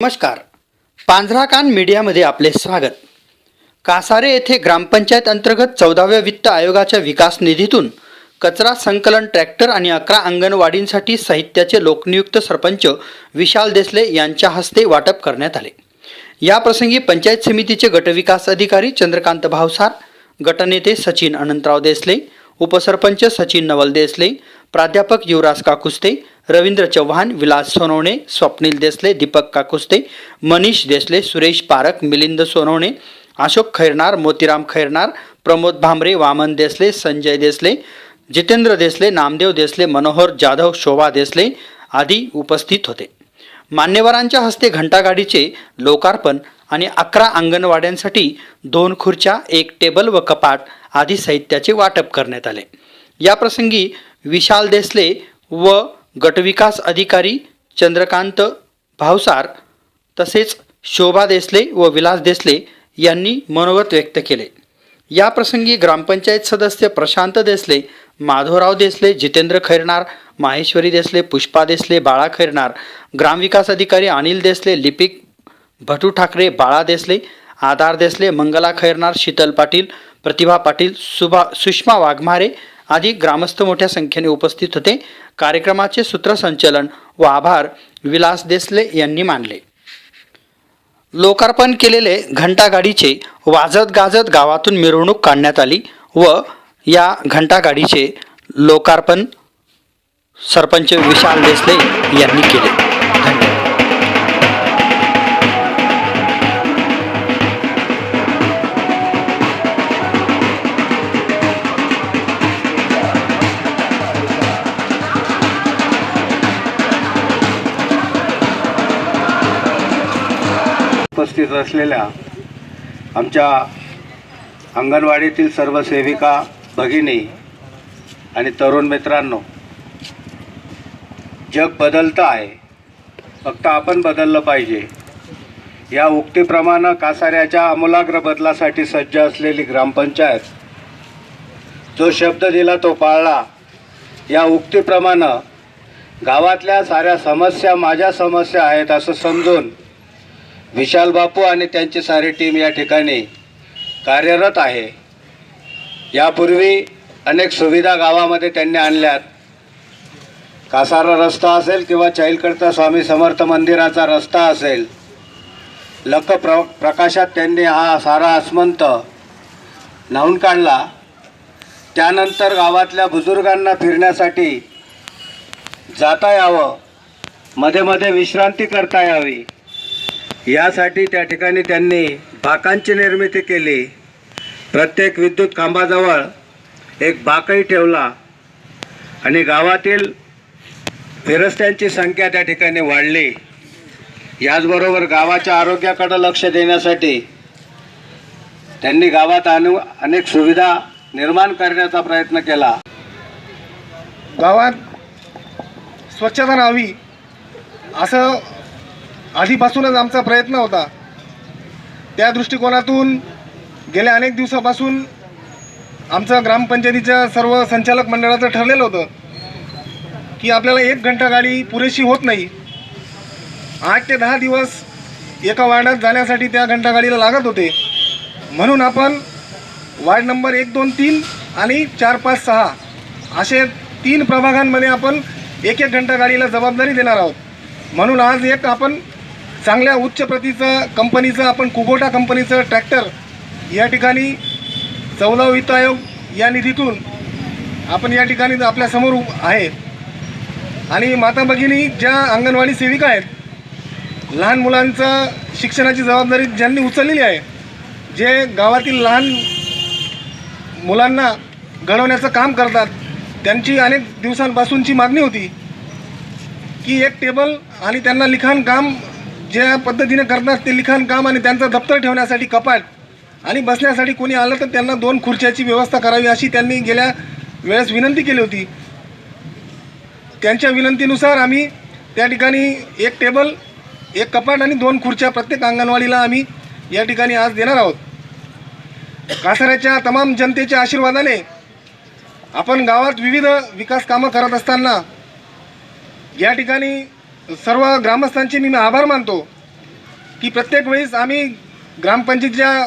नमस्कार. पांझराकान मीडियामध्ये आपले स्वागत. कासारे येथे ग्रामपंचायत अंतर्गत चौदाव्या वित्त आयोगाच्या विकास निधीतून कचरा संकलन ट्रॅक्टर आणि अकरा अंगणवाडींसाठी साहित्याचे लोकनियुक्त सरपंच विशाल देसले यांच्या हस्ते वाटप करण्यात आले. या प्रसंगी पंचायत समितीचे गटविकास अधिकारी चंद्रकांत भावसार गटनेते सचिन अनंतराव देसले उपसरपंच सचिन नवल देसले प्राध्यापक युवराज काकुस्ते रवींद्र चव्हाण विलास सोनवणे स्वप्नील देसले दीपक काकुस्ते मनीष देसले सुरेश पारक मिलिंद सोनवणे अशोक खैरनार मोतीराम खैरनार प्रमोद भांबरे वामन देसले संजय देसले जितेंद्र देसले नामदेव देसले मनोहर जाधव शोभा देसले आदी उपस्थित होते. मान्यवरांच्या हस्ते घंटागाडीचे लोकार्पण आणि अकरा अंगणवाड्यांसाठी दोन खुर्च्या एक टेबल व कपाट आदी साहित्याचे वाटप करण्यात आले. या प्रसंगी विशाल देसले व गटविकास अधिकारी चंद्रकांत भावसार तसेच शोभा देसले व विलास देसले यांनी मनोगत व्यक्त केले. या प्रसंगी ग्रामपंचायत सदस्य प्रशांत देसले माधवराव देसले जितेंद्र खैरनार माहेश्वरी देसले पुष्पा देसले बाळा खैरनार ग्रामविकास अधिकारी अनिल देसले लिपिक भटू ठाकरे बाळा देसले आधार देसले मंगला खैरनार शीतल पाटील प्रतिभा पाटील सुभा सुषमा वाघमारे आदी ग्रामस्थ मोठ्या संख्येने उपस्थित होते. कार्यक्रमाचे सूत्रसंचलन व आभार विलास देसले यांनी मानले. लोकार्पण केलेले घंटागाडीचे वाजत गाजत गावातून मिरवणूक काढण्यात आली व या घंटागाडीचे लोकार्पण सरपंच विशाल देसले यांनी केले. उपस्थित असलेल्या आमच्या अंगणवाडीतील सर्व सेविका भगिनी आणि तरुण मित्रांनो जग बदलतं आहे. फक्त आपण बदललं पाहिजे. या उक्तीप्रमाणे कासाऱ्याच्या आमूलाग्र बदलासाठी सज्ज असलेली ग्रामपंचायत जो शब्द दिला तो पाळला. या उक्तीप्रमाणे गावातल्या साऱ्या समस्या माझ्या समस्या आहेत असं समजून विशाल बापू आणि त्यांची सारी टीम या ठिकाणी कार्यरत आहे. यापूर्वी अनेक सुविधा गावामध्ये त्यांनी आणल्यात. कासारा रस्ता असेल किंवा चैलकडचा स्वामी समर्थ मंदिराचा रस्ता असेल लख प्र प्रकाशात त्यांनी हा सारा आसमंत न्हावून काढला. त्यानंतर गावातल्या बुजुर्गांना फिरण्यासाठी जाता यावं मध्ये मध्ये विश्रांती करता यावी. यासाठी त्या ठिकाणी त्यांनी बाकांची निर्मिती केली. प्रत्येक विद्युत खांबाजवळ एक बाकही ठेवला आणि गावातील फिरस्त्यांची संख्या त्या ठिकाणी वाढली. याचबरोबर गावाच्या आरोग्याकडं लक्ष देण्यासाठी त्यांनी गावात अनु अनेक सुविधा निर्माण करण्याचा प्रयत्न केला. गावात स्वच्छता राहावी असं आधीपासूनच आमचा प्रयत्न होता. त्या दृष्टिकोनातून गेल्या अनेक दिवसापासून आमचं ग्रामपंचायतीच्या सर्व संचालक मंडळाचं ठरलेलं होतं की आपल्याला एक घंटा गाडी पुरेशी होत नाही. आठ ते दहा दिवस एका वार्डात जाण्यासाठी त्या घंटा गाडीला लागत होते. म्हणून आपण वार्ड नंबर एक दोन तीन आणि चार पाच सहा असे तीन प्रभागांमध्ये आपण एक एक घंटा गाडीला जबाबदारी देणार आहोत. म्हणून आज एक आपण चांगल्या उच्च प्रतीचं कंपनीचं आपण कुबोटा कंपनीचं ट्रॅक्टर या ठिकाणी चौदा वित्त आयोग या निधीतून आपण या ठिकाणी आपल्यासमोर आहेत आहे. आणि माता भगिनी ज्या अंगणवाडी सेविका आहेत लहान मुलांचं शिक्षणाची जबाबदारी ज्यांनी उचललेली आहे जे गावातील लहान मुलांना घडवण्याचं काम करतात त्यांची अनेक दिवसांपासूनची मागणी होती की एक टेबल आणि त्यांना लिखाण काम ज्या पद्धतीने करणार ते लिखाण काम आणि त्यांचं दप्तर ठेवण्यासाठी कपाट आणि बसण्यासाठी कोणी आलं तर त्यांना दोन खुर्च्याची व्यवस्था करावी अशी त्यांनी गेल्या वेळेस विनंती केली होती. त्यांच्या विनंतीनुसार आम्ही त्या ठिकाणी एक टेबल एक कपाट आणि दोन खुर्च्या प्रत्येक अंगणवाडीला आम्ही या ठिकाणी आज देणार आहोत. कासाऱ्याच्या तमाम जनतेच्या आशीर्वादाने आपण गावात विविध विकास कामं करत असताना या ठिकाणी सर्व ग्रामस्थांचे मी आभार मानतो की प्रत्येक वेळेस आम्ही ग्रामपंचायतीच्या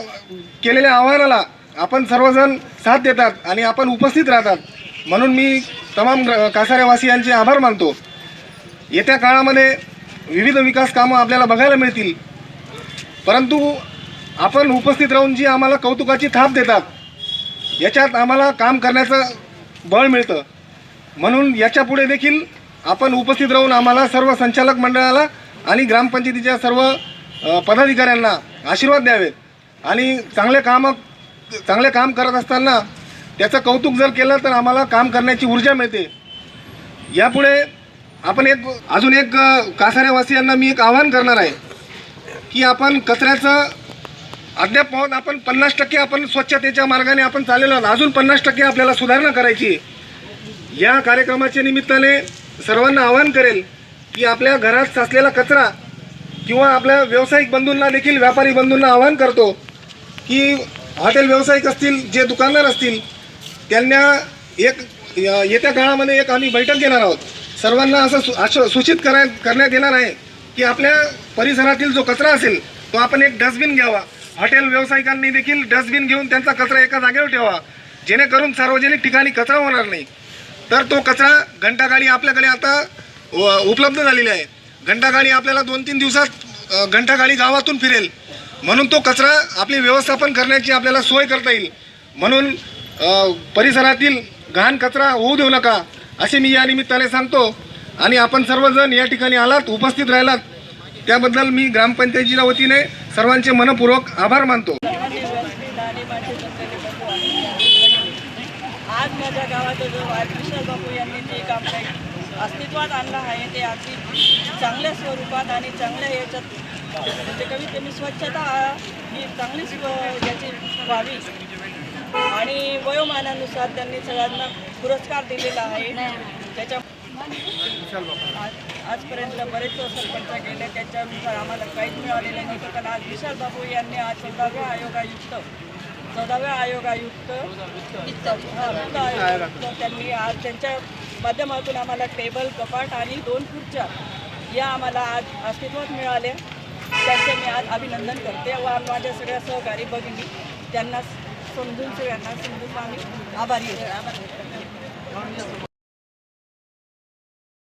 केलेल्या आव्हानाला आपण सर्वजण साथ देतात आणि आपण उपस्थित राहतात. म्हणून मी तमाम ग्र- आभार मानतो. येत्या काळामध्ये विविध विकास कामं आपल्याला बघायला मिळतील. परंतु आपण उपस्थित राहून जी आम्हाला कौतुकाची थाप देतात याच्यात आम्हाला काम करण्याचं बळ मिळतं. म्हणून याच्यापुढे देखील आपण उपस्थित राहून आम्हाला सर्व संचालक मंडळाला आणि ग्रामपंचायतीच्या सर्व पदाधिकाऱ्यांना आशीर्वाद द्यावेत. आणि चांगले काम चांगले काम करत असताना त्याचं कौतुक जर केलं तर आम्हाला काम करण्याची ऊर्जा मिळते. यापुढे आपण एक अजून एक कासाऱ्यावासियांना कासारेवासियांना मी एक आवाहन करणार आहे की आपण कचऱ्याचं अद्याप पाहून आपण पन्नास टक्के आपण स्वच्छतेच्या मार्गाने आपण चाललेलो आहोत. अजून पन्नास टक्के आपल्याला सुधारणा करायची या कार्यक्रमाच्या निमित्ताने सर्वांना आवाहन करेल की आपल्या घरात साचलेला कचरा किंवा आपल्या व्यावसायिक बंधूंना देखील व्यापारी बंधूंना आवाहन करतो की हॉटेल व्यावसायिक असतील जे दुकानदार असतील त्यांना एक येत्या काळामध्ये एक आम्ही बैठक घेणार आहोत. सर्वांना असं सु सूचित करा करण्यात येणार आहे की आपल्या परिसरातील जो कचरा असेल तो आपण एक डस्टबिन घ्यावा. हॉटेल व्यावसायिकांनी देखील डस्टबिन घेऊन त्यांचा कचरा एका जागेवर ठेवा. जेणेकरून सार्वजनिक ठिकाणी कचरा होणार नाही. तर तो कचरा घंटागाडी आपल्याकडे आता व- उपलब्ध झालेली आहे. घंटागाडी आपल्याला दोन तीन दिवसात घंटागाडी गावातून फिरेल. म्हणून तो कचरा आपली व्यवस्थापन करण्याची आपल्याला सोय करता येईल. म्हणून परिसरातील घाण कचरा होऊ देऊ नका असे मी या निमित्ताने सांगतो. आणि आपण सर्वजण या ठिकाणी आलात उपस्थित राहिलात त्याबद्दल मी ग्रामपंचायतीच्या वतीने सर्वांचे मनपूर्वक आभार मानतो सर्वांनी व्यवस्थित आणि माझे जमलेले बघू आणि आज माझ्या गावात जो विशाल बापू यांनी जे काम काही अस्तित्वात आणलं आहे ते अगदी चांगल्या स्वरूपात आणि चांगल्या याच्यात म्हणजे कमीत कमी स्वच्छता ही चांगलीच याची व्हावी. आणि वयोमानानुसार त्यांनी सगळ्यांना पुरस्कार दिलेला आहे. त्याच्या आज आजपर्यंत बरेच सरपंच गेले. त्याच्यानुसार आम्हाला काहीच मिळालेलं नव्हतं. पण आज विशाल बाबू यांनी आज विभागीय आयोगायुक्त चौदाव्या आयोग आयुक्त वित्त आयोगायुक्त त्यांनी आज त्यांच्या माध्यमातून आम्हाला टेबल कपाट आणि दोन खुर्च्या या आम्हाला आज अस्तित्वात मिळाल्या. त्यांचे मी आज अभिनंदन करते. व माझ्या सगळ्या सहकारी भगिनी त्यांना समजून सगळ्यांना समजून आम्ही आभारी आहे